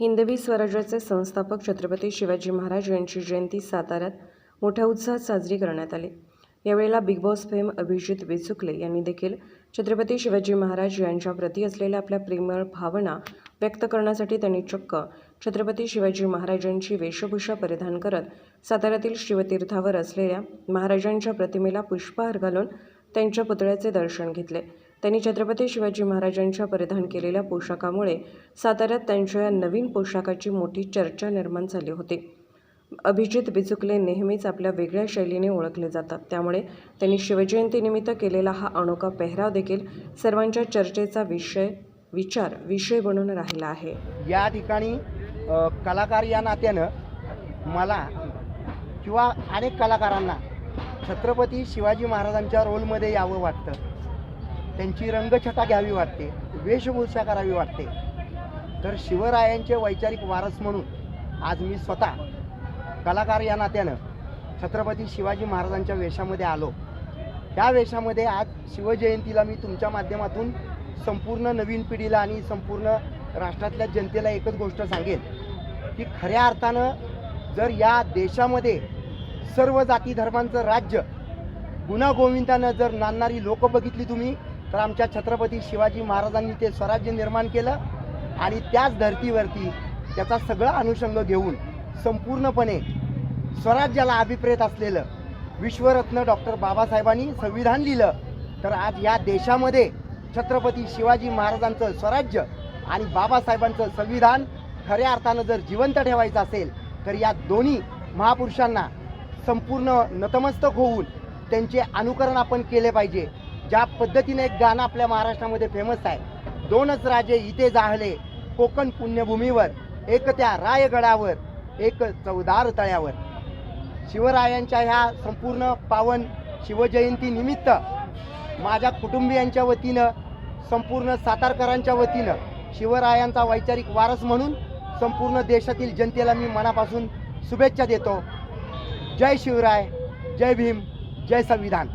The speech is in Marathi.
हिंदवी स्वराज्याचे संस्थापक छत्रपती शिवाजी महाराज यांची जयंती साताऱ्यात मोठ्या उत्साहात साजरी करण्यात आली. यावेळेला Bigg Boss fame Abhijit Vechukale यांनी देखील छत्रपती शिवाजी महाराज यांच्या प्रती असलेल्या आपल्या प्रेमळ भावना व्यक्त करण्यासाठी त्यांनी चक्क छत्रपती शिवाजी महाराजांची वेशभूषा परिधान करत साताऱ्यातील शिवतीर्थावर असलेल्या महाराजांच्या प्रतिमेला पुष्पहार घालून त्यांच्या पुतळ्याचे दर्शन घेतले. त्यांनी छत्रपती शिवाजी महाराजांच्या परिधान केलेल्या पोशाखामुळे साताऱ्यात त्यांच्या या नवीन पोशाखाची मोठी चर्चा निर्माण झाली होती. अभिजित बिचुकले नेहमीच आपल्या वेगळ्या शैलीने ओळखले जातात. त्यामुळे त्यांनी शिवजयंतीनिमित्त केलेला हा अनोखा पेहराव देखील सर्वांच्या चर्चेचा विषय विचार विषय बनून राहिला आहे. या ठिकाणी कलाकार या नात्यानं मला किंवा अनेक कलाकारांना छत्रपती शिवाजी महाराजांच्या रोलमध्ये यावं वाटतं. त्यांची रंगछटा घ्यावी वाटते वेशभूषा करावी वाटते. तर शिवरायांचे वैचारिक वारस म्हणून आज मी स्वतः कलाकार या नात्यानं छत्रपती शिवाजी महाराजांच्या वेशामध्ये आलो. त्या वेशामध्ये आज शिवजयंतीला मी तुमच्या माध्यमातून संपूर्ण नवीन पिढीला आणि संपूर्ण राष्ट्रातल्या जनतेला एकच गोष्ट सांगेन की खऱ्या अर्थानं जर या देशामध्ये सर्व जाती धर्मांचं राज्य गुणागोविंदानं जर नांदणारी लोकं बघितली तुम्ही तर आमच्या छत्रपती शिवाजी महाराजांनी ते स्वराज्य निर्माण केलं आणि त्याच धर्तीवरती त्याचा सगळा अनुषंग घेऊन संपूर्णपणे स्वराज्याला अभिप्रेत असलेलं विश्वरत्न डॉक्टर बाबासाहेबांनी संविधान लिहिलं. तर आज या देशामध्ये छत्रपती शिवाजी महाराजांचं स्वराज्य आणि बाबासाहेबांचं संविधान खऱ्या अर्थानं जर जिवंत ठेवायचं असेल तर या दोन्ही महापुरुषांना संपूर्ण नतमस्तक होऊन त्यांचे अनुकरण आपण केले पाहिजे. ज्या पद्धतीने एक गाणं आपल्या महाराष्ट्रामध्ये फेमस आहे. दोनच राजे इथे जाहले कोकण पुण्यभूमीवर एक त्या रायगडावर एक चौदार तळ्यावर. शिवरायांच्या ह्या संपूर्ण पावन शिवजयंती निमित्त माझ्या कुटुंबियांच्या वतीनं संपूर्ण सातारकरांच्या वतीनं शिवरायांचा वैचारिक वारस म्हणून संपूर्ण देशातील जनतेला मी मनापासून शुभेच्छा देतो. जय शिवराय जय भीम जय संविधान.